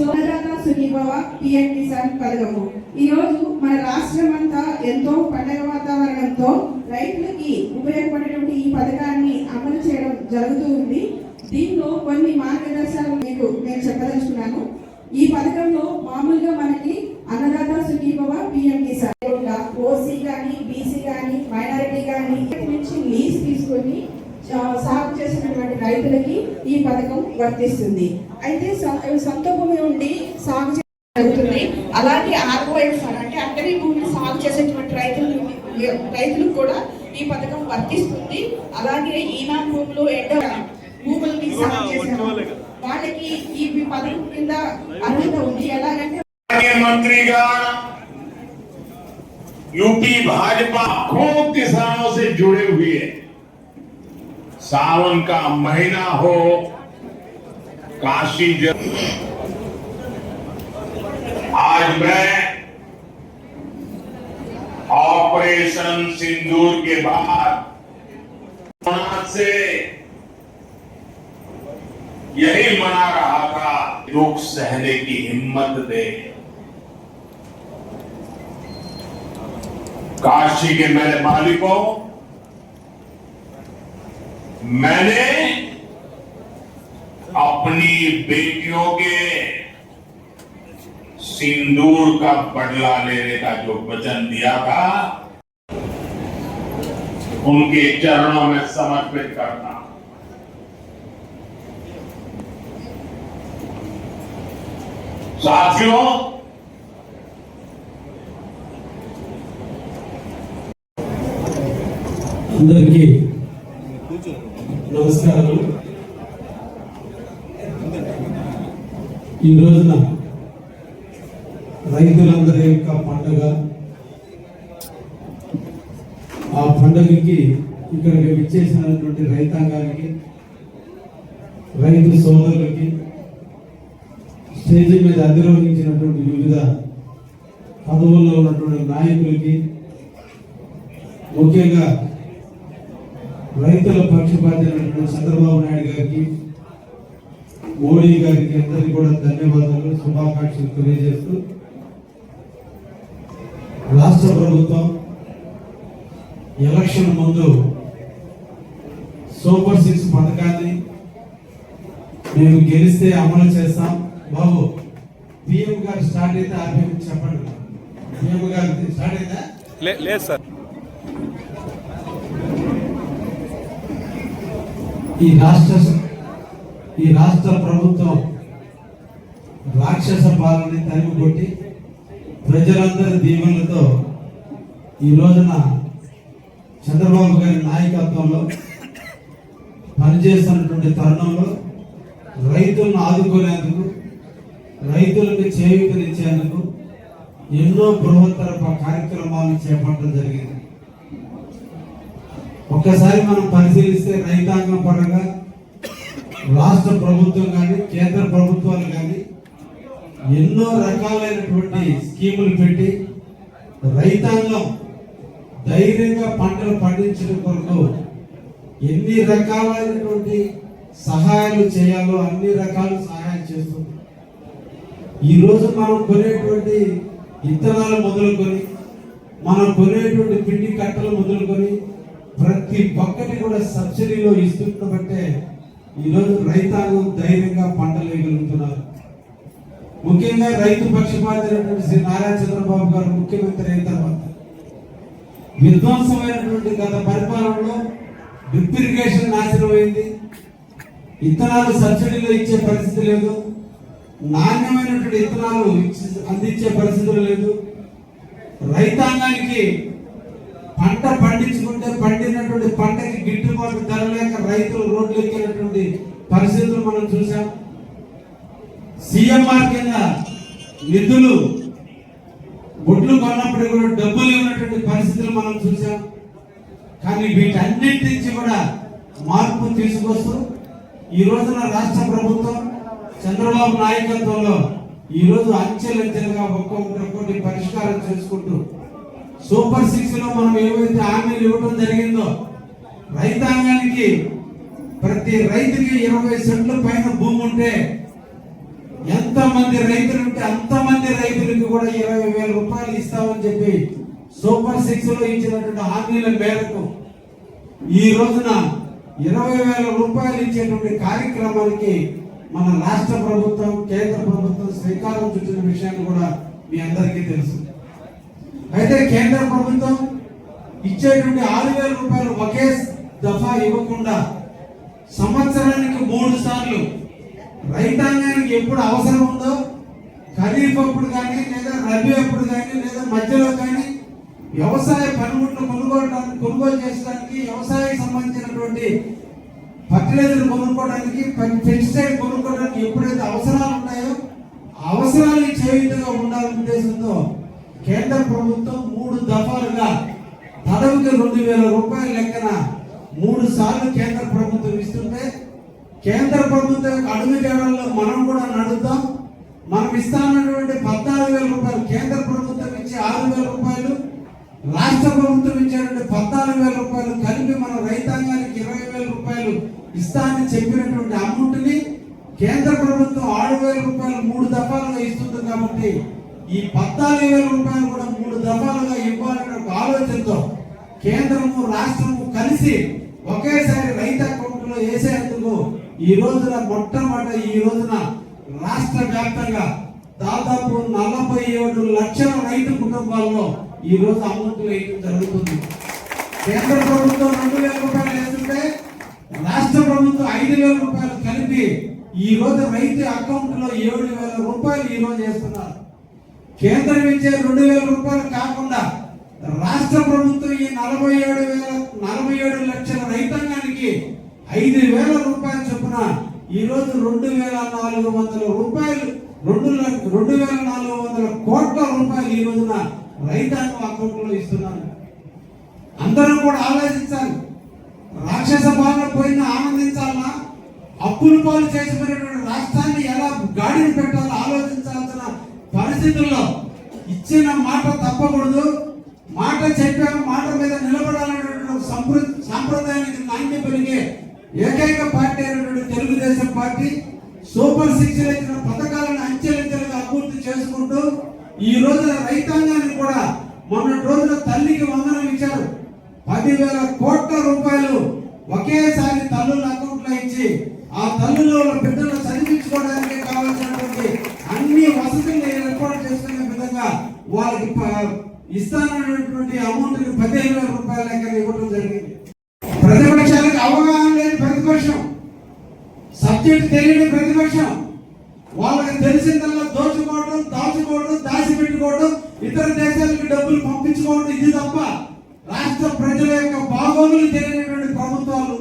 Super six Sukhibhava PM Kisan పథకము. ఈ రోజు మన రాష్ట్రం అంతా ఎంతో పండగ వాతావరణంతో రైతులకి ఉపయోగపడేటువంటి ఈ పథకాన్ని అమలు చేయడం జరుగుతూ ఉంది. దీనిలో కొన్ని మార్గదర్శకాలు మీకు నేను చెప్పదలుచుకున్నాను. ఈ పథకంలో మామూలుగా మనకి అన్నదాత సుఖీభవ పిఎం కిసాన్. ఓసీ కానీ బీసీ కానీ మైనారిటీ కానీ నుంచి లీజ్ తీసుకొని సాగు చేసినటువంటి రైతులకి ఈ పథకం వర్తిస్తుంది. అయితే సొ- సొంత భూమి ఉండి సాగు చే- జరుగుతుంది అలాగే ఆర్ఓఎఫ్ అంటే అటవీ భూమిని సాగు చేసేటువంటి రైతులు రైతులకు కూడా ఈ పథకం వర్తిస్తుంది అలాగే ఈనా భూములు ఎండ భూములని సాగు చేసిన వాళ్ళకి ఈ పథకం కింద అర్హత ఉంది ఎలాగంటే के मंत्रीगण यूपी भाजपा खूब किसानों से जुड़े हुए हैं सावन का महीना हो काशी आज मैं ऑपरेशन सिंदूर के बाद से यही मना रहा था, दुख सहने की हिम्मत दे। काशी के मेरे मालिकों, मैंने अपनी बेटियों के सिंदूर का बदला लेने का जो वचन दिया था उनके चरणों में समर्पित करता हूं। साथियों అందరికీ నమస్కారాలు ఈ రోజున రైతులందరి యొక్క పండుగ. ఆ పండుగకి ఇక్కడికి విచ్చేసినటువంటి రైతాంగానికి రైతు సోదరులకి స్టేజ్ మీద అధిరోహించినటువంటి వివిధ పదవుల్లో ఉన్నటువంటి నాయకులకి ముఖ్యంగా రైతుల పక్షపాతి చంద్రబాబు నాయుడు గారికి మోడీ గారికి అందరికీ కూడా ధన్యవాదాలు శుభాకాంక్షలు తెలియజేస్తూ రాష్ట్ర ప్రభుత్వం ఎలక్షన్ ముందు సూపర్ సిక్స్ పథకాన్ని మేము గెలిస్తే అమలు చేస్తాం. బాబు పిఎం గారు స్టార్ట్ అయితే ఆపి చెప్పండి. పిఎం గారు స్టార్ట్ అయితే? లేదు సార్. ఈ రాష్ట్ర ఈ రాష్ట్ర ప్రభుత్వం రాక్షస పాలని తరిమి కొట్టి ప్రజలందరి దీవెనలతో ఈ రోజున చంద్రబాబు గారి నాయకత్వంలో పనిచేస్తున్నటువంటి తరుణంలో రైతులను ఆదుకునేందుకు రైతులకు చేయూతనిచ్చేందుకు ఎన్నో బృహత్తర కార్యక్రమాలు చేపట్టడం జరిగింది. ఒక్కసారి మనం పరిశీలిస్తే రైతాంగం పరంగా రాష్ట్ర ప్రభుత్వం కానీ కేంద్ర ప్రభుత్వాలు కానీ ఎన్నో రకాలైనటువంటి స్కీములు పెట్టి రైతాంగం ధైర్యంగా పంటలు పండించడం కొరకు ఎన్ని రకాలైనటువంటి సహాయాలు చేయాలో అన్ని రకాల సహాయం చేస్తుంది. ఈరోజు మనం కొనేటువంటి ఇత్తనాలు మొదలుకొని మనం కొనేటువంటి పిండి కట్టలు మొదలుకొని ప్రతి ఒక్కటి కూడా సబ్సిడీలో ఇస్తుండబట్టే ఈరోజు రైతాంగం ధైర్యంగా పంటలు వేయగలుగుతున్నారు ముఖ్యంగా రైతు పక్షపాతైనటువంటి శ్రీ నారా చంద్రబాబు గారు ముఖ్యమంత్రి అయిన తర్వాత విధ్వంసమైనటువంటి గత పరిపాలనలో డ్రిప్ ఇరిగేషన్ నాశనం అయింది ఇత్తనాలు సబ్సిడీలో ఇచ్చే పరిస్థితి లేదు. నాణ్యమైనటువంటి ఇత్తనాలు ఇచ్చి- అందించే పరిస్థితులు లేదు. రైతాంగానికి పంట పండించుకుంటే పండినటువంటి పంటకి గిట్టుబాటు ధర లేక రైతులు రోడ్లు ఎక్కినటువంటి పరిస్థితులు మనం చూసాం సీఎంఆర్ కింద నిధులు ఒడ్లు కొన్నప్పుడు కూడా డబ్బులు ఉన్నటువంటి పరిస్థితులు మనం చూసాం కానీ వీటన్నిటి నుంచి కూడా మార్పు తీసుకొస్తూ ఈ రోజున రాష్ట్ర ప్రభుత్వం చంద్రబాబు నాయకత్వంలో ఈరోజు అంచెలంచెలుగా ఒక్కొక్కటి పరిష్కారం చేసుకుంటూ సూపర్ సిక్స్లో మనం ఏవైతే హామీలు ఇవ్వడం జరిగిందో రైతాంగానికి ప్రతి రైతుకి ఇరవై సెంట్ల పైన భూమి ఉంటే ఎంత మంది రైతులు ఉంటే అంత మంది రైతులకు కూడా ఇరవై వేల రూపాయలు ఇస్తామని చెప్పి సూపర్ సిక్స్లో ఇచ్చినటువంటి హామీల మేరకు ఈ రోజున ఇరవై వేల రూపాయలు ఇచ్చేటువంటి కార్యక్రమానికి మన రాష్ట్ర ప్రభుత్వం కేంద్ర ప్రభుత్వం శ్రీకారం చుట్టిన విషయాన్ని కూడా మీ అందరికీ తెలుసు. అయితే కేంద్ర ప్రభుత్వం ఇచ్చేటువంటి ఆరు వేల రూపాయలు ఒకే దఫా ఇవ్వకుండా సంవత్సరానికి మూడు సార్లు రైతాంగానికి ఎప్పుడు అవసరం ఉందో ఖరీఫ్ అప్పుడు కానీ లేదా రబీ అప్పుడు కానీ లేదా మధ్యలో కానీ వ్యవసాయ పనిముట్లు కొనుగోలు కొనుగోలు చేయడానికి వ్యవసాయానికి సంబంధించినటువంటి ఫర్టిలైజర్ కొనుక్కోవడానికి పెస్టిసైడ్ కొనుక్కోవడానికి ఎప్పుడైతే అవసరాలు ఉన్నాయో ఆ అవసరాలు చేయుతగా ఉండాలనే ఉద్దేశంతో కేంద్ర ప్రభుత్వం మూడు దఫాలుగా పదవికి రెండు వేల రూపాయల లెక్కన మూడు సార్లు కేంద్ర ప్రభుత్వం ఇస్తుంటే కేంద్ర ప్రభుత్వం యొక్క అడుగు మనం కూడా నడుద్దాం. మనం ఇస్తానన్నటువంటి పద్నాలుగు వేల రూపాయలు కేంద్ర ప్రభుత్వం ఇచ్చే ఆరు వేల రూపాయలు రాష్ట్ర ప్రభుత్వం ఇచ్చేటువంటి పద్నాలుగు వేల రూపాయలు కలిపి మన రైతాంగానికి ఇరవై వేల రూపాయలు ఇస్తానని చెప్పినటువంటి అమౌంట్ని కేంద్ర ప్రభుత్వం ఆరు వేల రూపాయలు మూడు దఫాలుగా ఇస్తుంది కాబట్టి ఈ పద్నాలుగు వేల రూపాయలు కూడా మూడు దఫాలుగా ఇవ్వాలనే ఒక ఆలోచనతో కేంద్రము రాష్ట్రము కలిసి ఒకేసారి రైతు అకౌంట్లో వేసేందుకు ఈ రోజున మొట్టమొదటి ఈ రోజున రాష్ట్ర వ్యాప్తంగా దాదాపు నలభై ఏడు లక్షల రైతు కుటుంబాల్లో ఈ రోజు అమౌంట్ వేయడం జరుగుతుంది. కేంద్ర ప్రభుత్వం రెండు వేల రూపాయలు వేస్తుంటే రాష్ట్ర ప్రభుత్వం ఐదు వేల రూపాయలు కలిపి ఈ రోజు రైతు అకౌంట్లో ఏడు వేల రూపాయలు ఈ రోజు వేస్తున్నారు. కేంద్రం ఇచ్చే రెండు వేల రూపాయలు కాకుండా రాష్ట్ర ప్రభుత్వం ఈ నలభై ఏడు వేల నలభై ఏడు లక్షల రైతాంగానికి ఐదు వేల రూపాయలు చొప్పున ఈరోజు రెండు వేల నాలుగు వందల రూపాయలు రెండు లక్ష రెండు వేల నాలుగు వందల కోట్ల రూపాయలు ఈ రోజున రైతాంగం అకౌంట్లో ఇస్తున్నారు. అందరం కూడా ఆలోచించాలి. రాక్షస పాలన పోయిన ఆనందించాలన్నా అప్పులు పాలు చేసిపోయినటువంటి రాష్ట్రాన్ని ఎలా గాడిని పెట్టాలో ఆలోచించాలి పరిస్థితుల్లో ఇచ్చిన మాట తప్పకూడదు. మాట చెప్పాము మాట మీద నిలబడాలనేటువంటి సంప్ర సాంప్రదాయానికి నాణ్యత పెరిగే ఏకైక పార్టీ అయినటువంటి తెలుగుదేశం పార్టీ సూపర్ సిక్స్ ఇచ్చిన పథకాలను అంచెలంచెలుగా అభివృద్ధి చేసుకుంటూ ఈ రోజున రైతాంగాన్ని కూడా మొన్నటి రోజున తల్లికి వందనం ఇచ్చారు. పదివేల కోట్ల రూపాయలు ఒకేసారి తల్లుల అకౌంట్లో ఇచ్చి ఆ తల్లుల బిడ్డలు చదివించుకోవడానికి వాళ్ళకి ఇస్తానటువంటి ఇస్తానన్నటువంటి అమౌంట్ పదిహేను వేల రూపాయల లెక్కన ఇవ్వడం జరిగింది. ప్రతిపక్షాలకు అవగాహన లేని ప్రతిపక్షం. సబ్జెక్ట్ తెలియని ప్రతిపక్షం. వాళ్ళకి తెలిసిందల్లా దోచుకోవడం దాచుకోవడం దాచిపెట్టుకోవడం ఇతర దేశాలకు డబ్బులు పంపించుకోవడం ఇది తప్ప రాష్ట్ర ప్రజల యొక్క బాగోగులు తెలియనటువంటి ప్రభుత్వాలు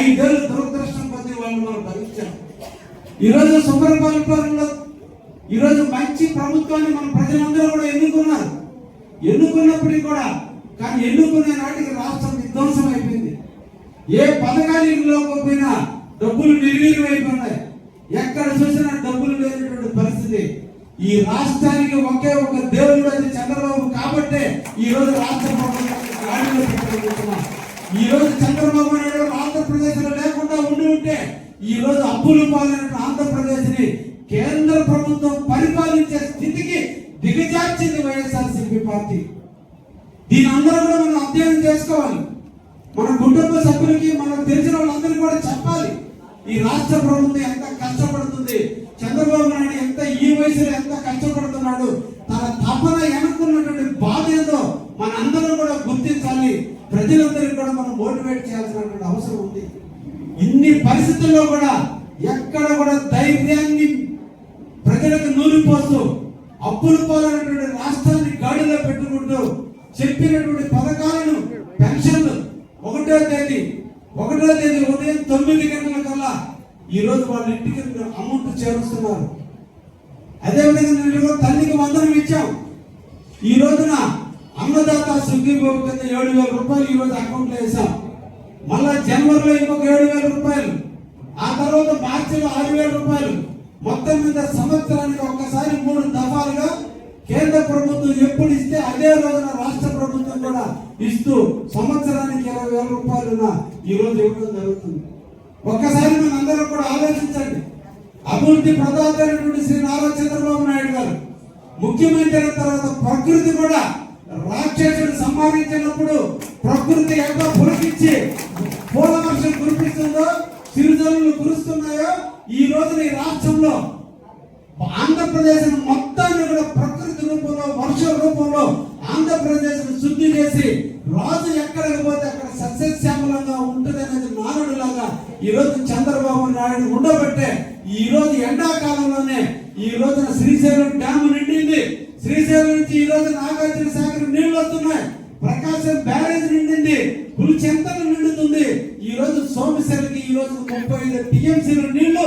ఐదేళ్ళు దురదృష్టం పొంది వాళ్ళు మనం భరించాం. ఈరోజు సుపరిపాలనలో ఈరోజు మంచి ప్రభుత్వాన్ని మన ప్రజలందరూ కూడా ఎన్నుకున్నప్పటికీ కూడా కానీ ఎన్నుకునే నాటికి రాష్ట్రం విధ్వంసం అయిపోయింది. ఏ పథకాలు పోయినా డబ్బులు నిర్వీర్యం అయిపోయినాయి ఎక్కడ చూసినా డబ్బులు లేనటువంటి పరిస్థితి. ఈ రాష్ట్రానికి ఒకే ఒక దేవుడు అది చంద్రబాబు కాబట్టే ఈ రోజు రాష్ట్ర ఈ రోజు చంద్రబాబు నాయుడు ఆంధ్రప్రదేశ్లో లేకుండా ఉండి ఉంటే ఈ రోజు అప్పులు పాలైన ఆంధ్రప్రదేశ్ని కేంద్ర ప్రభుత్వం పరిపాలించే స్థితికి దిగజార్చింది వైఎస్ఆర్ పార్టీ. దీని అందరూ కూడా మనం అధ్యయనం చేసుకోవాలి. మన కుటుంబ సభ్యులకి మనకు తెలిసిన వాళ్ళందరికీ కూడా చెప్పాలి. ఈ రాష్ట్ర ప్రభుత్వం ఎంత కష్టపడుతుంది చంద్రబాబు నాయుడు ఎంత ఈ వయసులో ఎంత కష్టపడుతున్నాడు తన తపన వెనుకున్నటువంటి బాధ ఏదో మన అందరం కూడా గుర్తించాలి. ప్రజలందరికీ కూడా మనం మోటివేట్ చేయాల్సినటువంటి అవసరం ఉంది. ఇన్ని పరిస్థితుల్లో కూడా ఎక్కడ కూడా ధైర్యాన్ని ప్రజలకు నూరిపోస్తూ అప్పులు పాలైనటువంటి రాష్ట్రాన్ని గాడిలో పెట్టుకుంటూ చెప్పినటువంటి పథకాలను పెన్షన్లు ఒకటో తేదీ ఒకటో తేదీ ఉదయం తొమ్మిది గంటల కల్లా ఈ రోజు వాళ్ళ ఇంటికి అమౌంట్ చేరుస్తున్నారు. అదేవిధంగా నేను తల్లికి వందనం ఇచ్చాం. ఈ రోజున అన్నదాత సుఖీబాబు కింద ఏడు వేల రూపాయలు ఈరోజు అకౌంట్లో వేసాం మళ్ళా జనవరిలో ఇంకొక ఏడు వేల రూపాయలు. ఆ తర్వాత మార్చిలో ఆరు వేల రూపాయలు. మొత్తం మీద సంవత్సరానికి ఒక్కసారి మూడు దఫాలుగా కేంద్ర ప్రభుత్వం ఎప్పుడు ఇస్తే అదే రోజున రాష్ట్ర ప్రభుత్వం కూడా ఇస్తూ సంవత్సరానికి ఇరవై వేల రూపాయలున్న ఈ రోజు ఇవ్వడం జరుగుతుంది. ఒక్కసారి మన అందరం కూడా ఆలోచించండి. అభివృద్ధి ప్రదాత అయినటువంటి శ్రీ నారా చంద్రబాబు నాయుడు గారు ముఖ్యమంత్రి అయిన తర్వాత ప్రకృతి కూడా రాక్షసుడు సంభావించినప్పుడు ప్రకృతి ఎంత పులకించి పూల వర్షం కురిపిస్తుందో చిరుజల్లులు కురుస్తున్నాయో ఈ రోజున ఈ రాష్ట్రంలో ఆంధ్రప్రదేశ్ మొత్తాన్ని కూడా ప్రకృతి రూపంలో వర్ష రూపంలో ఆంధ్రప్రదేశ్ శుద్ధి చేసి రాజు ఎక్కడికి పోతే అక్కడ సస్యశ్యామలంగా ఉంటుంది అనేది నానుడు లాగా ఈ రోజు చంద్రబాబు నాయుడు ఉండబట్టే ఈ రోజు ఎండాకాలంలోనే ఈ రోజున శ్రీశైలం డ్యామ్ నిండింది. శ్రీశైలం నుంచి ఈ రోజు నాగార్జున ముప్పై నీళ్ళు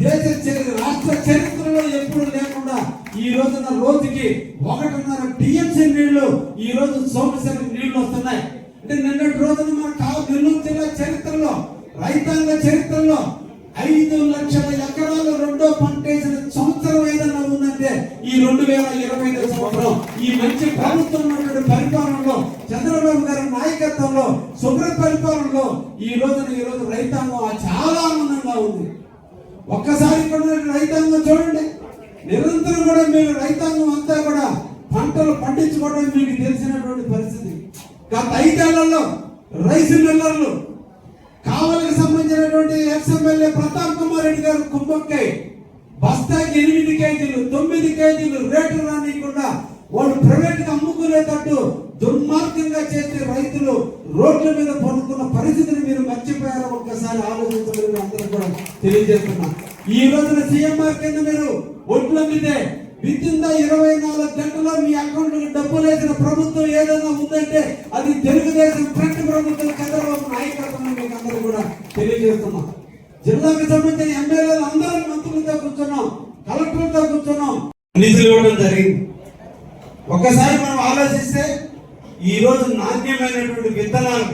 దేశ చరిత్ర రాష్ట్ర చరిత్రలో ఎప్పుడు లేకుండా ఈ రోజున రోజుకి ఒకటిన్నర టీఎంసీ నీళ్ళు ఈ రోజు సోమశిలకి నీళ్ళు వస్తున్నాయి. అంటే నిన్నటి రోజున మన కావు నెల్లూరు జిల్లా చరిత్రలో రైతాంగ చరిత్రలో ఐదు లక్షల ఎకరాలు రెండో పంట వేసిన సంవత్సరం ఏదన్నా ఉందంటే ఈ రెండు వేల ఇరవై ఐదు సంవత్సరం ఈ మంచి ప్రభుత్వం ఉన్నటువంటి పరిపాలనలో చంద్రబాబు గారి నాయకత్వంలో శుభ్ర పరిపాలనలో ఈ రోజున ఈ రోజు రైతాంగం చాలా ఆనందంగా ఉంది ఒక్కసారి కూడా రైతాంగం చూడండి నిరంతరం కూడా మీరు రైతాంగం అంతా కూడా పంటలు పండించుకోవడం మీకు తెలిసినటువంటి పరిస్థితి గత ఐదేళ్ళలో రైస్ మిల్లర్లు కావలికి ఉన్నటువంటి ఎక్స్ ఎమ్మెల్యే ప్రతాప్ కుమార్ రెడ్డి గారు కుంభక్కై బస్తాకి ఎనిమిది కేజీలు తొమ్మిది కేజీలు రేటు రానియకుండా వాళ్ళు ప్రైవేట్గా అమ్ముకునేటట్టు దుర్మార్గంగా చేసే రైతులు రోడ్ల మీద పడుకున్న పరిస్థితిని మీరు మర్చిపోయారో? ఒక్కసారి ఆలోచించమని అందరూ కూడా తెలియజేస్తున్నా. ఈ రోజున సీఎంఆర్ కింద మీరు ఒడ్లు అమ్మితే ఇరవై నాలుగు గంటల్లో మీ అకౌంట్లో డబ్బులు వేసిన ప్రభుత్వం ఏదైనా ఉందంటే అది తెలుగుదేశం ఫ్రంట్ ప్రభుత్వం చంద్రబాబు నాయకత్వం మీకు అందరూ కూడా తెలియజేస్తున్నాం. జిల్లాకు సంబంధించిన ఎమ్మెల్యేలు అందరం మంత్రులతో కూర్చున్నాం కలెక్టర్లతో కూర్చున్నాం. నిధులు ఇవ్వడం జరిగింది. ఒకసారి మనం ఆలోచిస్తే ఈరోజు నాణ్యమైనటువంటి విత్తనాలు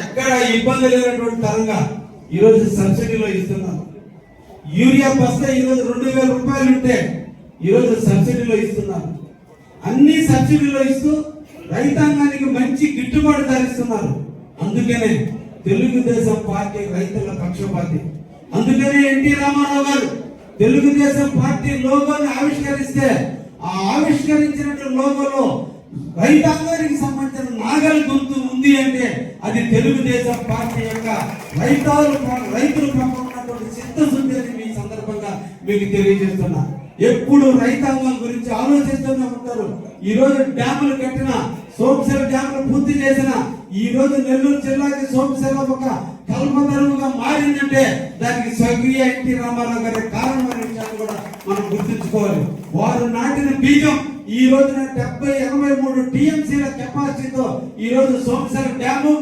ఎక్కడ ఇబ్బంది లేనటువంటి తరంగా ఈరోజు సబ్సిడీలో ఇస్తున్నారు. యూరియా బస్తా ఈ రోజు రెండు వేల రూపాయలు ఉంటే ఈరోజు సబ్సిడీలో ఇస్తున్నారు. అన్ని సబ్సిడీలో ఇస్తూ రైతాంగానికి మంచి గిట్టుబాటు ధరిస్తున్నారు. అందుకనే తెలుగుదేశం పార్టీ రైతుల పక్షపాతి. అందుకనే ఎన్టీ రామారావు గారు తెలుగుదేశం పార్టీ లోగోని ఆవిష్కరిస్తే ఆ ఆవిష్కరించినట్టు లోగోలో రైతాంగానికి సంబంధించిన నాగలి గుర్తు ఉంది అంటే అది తెలుగుదేశం పార్టీ యొక్క రైతాలు రైతుల పక్కన ఉన్నటువంటి చిత్తశుద్ధి అని మీ సందర్భంగా మీకు తెలియజేస్తున్నా. ఎప్పుడు రైతాంగం గురించి ఆలోచిస్తూనే ఉంటారు. ఈ రోజు డ్యాములు కట్టిన సోమశిల డ్యాములు పూర్తి చేసిన ఈ రోజు నెల్లూరు జిల్లాకి సోమశిల ఒక కల్పతరువుగా మారిందంటే దానికి స్వర్గీయ ఎన్టీ రామారావు గారి కారణమైన విషయాన్ని కూడా మనం గుర్తుంచుకోవాలి. వారు నాటిన బీజం ఈ రోజున డెబ్బై ఎనభై మూడు టీఎంసీల కెపాసిటీతో ఈ రోజు సోమశిల డ్యాము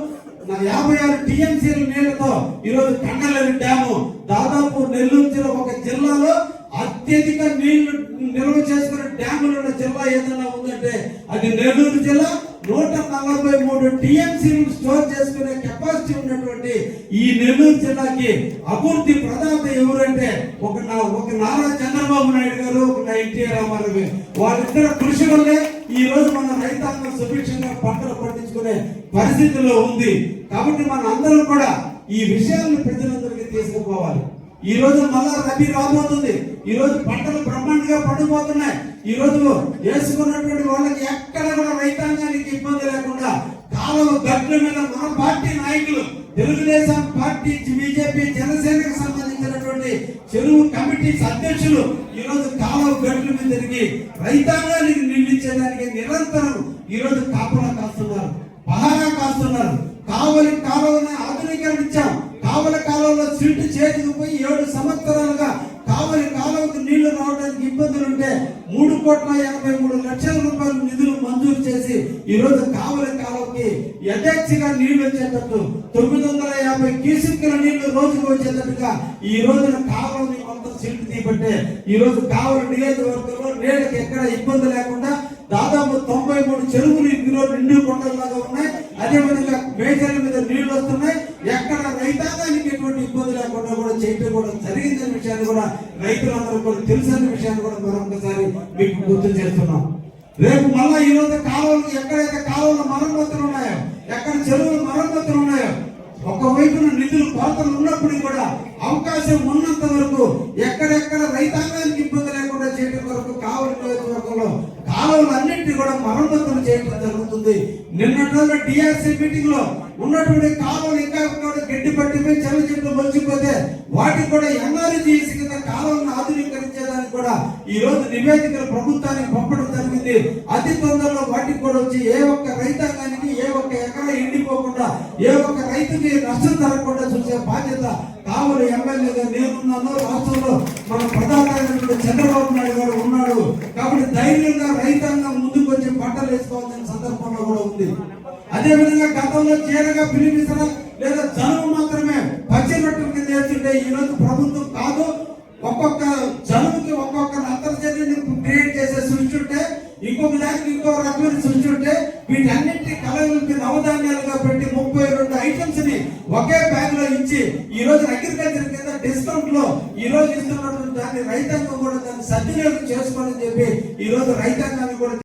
నా యాభై ఆరు టీఎంసీల నీళ్ళతో ఈ రోజు కండలేరు డ్యాము దాదాపు నెల్లూరు జిల్లా ఒక జిల్లాలో అత్యధిక నీళ్ళు నిల్వ చేసుకునే డ్యాములు ఉన్న జిల్లా ఏదైనా ఉందంటే అది నెల్లూరు జిల్లా నూట నలభై మూడు టీఎంసీలు స్టోర్ చేసుకునే కెపాసిటీ ఉన్నటువంటి ఈ నెల్లూరు జిల్లాకి అభివృద్ధి ప్రదాత ఎవరంటే ఒక నా ఒక నారా చంద్రబాబు నాయుడు గారు ఒక నా ఎన్టీఆర్ రామారావు వాళ్ళిద్దరు కృషి వల్లే ఈ రోజు మన రైతాంగం సుభిక్షంగా పంటలు పండించుకునే పరిస్థితుల్లో ఉంది. కాబట్టి మన అందరం కూడా ఈ విషయాలను ప్రజలందరికీ తీసుకుపోవాలి. ఈ రోజు మళ్ళా రబీ రాబోతుంది. ఈ రోజు పంటలు బ్రహ్మాండంగా పండిపోతున్నాయి. ఈ రోజు వేసుకున్నటువంటి వాళ్ళకి ఎక్కడ కూడా రైతాంగానికి ఇబ్బంది లేకుండా కాలువ గట్ల మీద మన పార్టీ నాయకులు తెలుగుదేశం పార్టీ బీజేపీ జనసేనకు సంబంధించినటువంటి చెరువు కమిటీస్ అధ్యక్షులు ఈ రోజు కాలువ గట్ల మీద తిరిగి రైతాంగానికి నిందించడానికి నిరంతరం ఈ రోజు కాపలా కాస్తున్నారు పహారా కాస్తున్నారు. కావలి కాలువని ఆధునీకరించాం. కావలి కాలువలో సీటు చేతికి పోయి ఏడు సంవత్సరాలుగా కావలి కాలంకి నీళ్ళు రావడానికి ఇబ్బందులు ఉంటే మూడు కోట్ల యాభై మూడు లక్షల రూపాయల నిధులు మంజూరు చేసి ఈ రోజు కావలి కాలంకి యథేచ్ఛగా నీళ్ళు వచ్చేటట్టు తొమ్మిది వందల యాభై క్యూసిక్ల నీళ్ళు రోజుకు వచ్చేటట్టుగా ఈ రోజున కావలని మొత్తం సీట్లు తీపట్టే ఈ రోజు కావలి నియోజకవర్గంలో నీళ్ళకి ఎక్కడ ఇబ్బంది లేకుండా దాదాపు తొంభై మూడు చెరువులు ఇందులో నిండు కొండలాగా ఉన్నాయి. అదే విధంగా మేజర్ల మీద నీళ్ళు వస్తున్నాయి. రైతులందరూ కూడా తెలుసన్న విషయాన్ని కూడా మరొకసారి మీకు గుర్తు చేస్తున్నాం. రేపు మళ్ళా ఈరోజు కాలువలు ఎక్కడైతే కాలువలు మరమ్మతులు ఉన్నాయో ఎక్కడ చెరువులు మరమ్మతులు ఉన్నాయో ఒకవైపున నిధులు కోతలు ఉన్నప్పుడు కూడా అవకాశం ఉన్నంత వరకు ఎక్కడెక్కడ రైతాంగానికి ఇబ్బంది లేకుండా చేయడం వరకు కావలి నియోజకవర్గంలో కాలువలన్నింటినీ కూడా మరమ్మతులు చేయడం జరుగుతుంది. నిన్నటి రోజున డిఆర్సీ మీటింగ్లో ఉన్నటువంటి కాలం ఇంకా కూడా గడ్డి పట్టిపోయి చల్ల చెట్లు మలిచిపోతే వాటికి కూడా ఎన్ఆర్జీసీ కింద కాలువలను ఆధునీకరించేదానికి కూడా ఈ రోజు నివేదికలు ప్రభుత్వానికి పంపడం జరిగింది. అతి తొందరలో వాటికి కూడా వచ్చి ఏ ఒక్క రైతాంగానికి ఏ ఒక్క ఎకరా ఎండిపోకుండా ఏ ఒక్క రైతుకి నష్టం జరగకుండా చూసే బాధ్యత కావలి ఎమ్మెల్యేగా నేనున్నాను. రాష్ట్రంలో మన ప్రధానమైనటువంటి చంద్రబాబు నాయుడు గారు ఉన్నాడు. కాబట్టి ధైర్యంగా రైతు విధంగా గతంలో చీరగా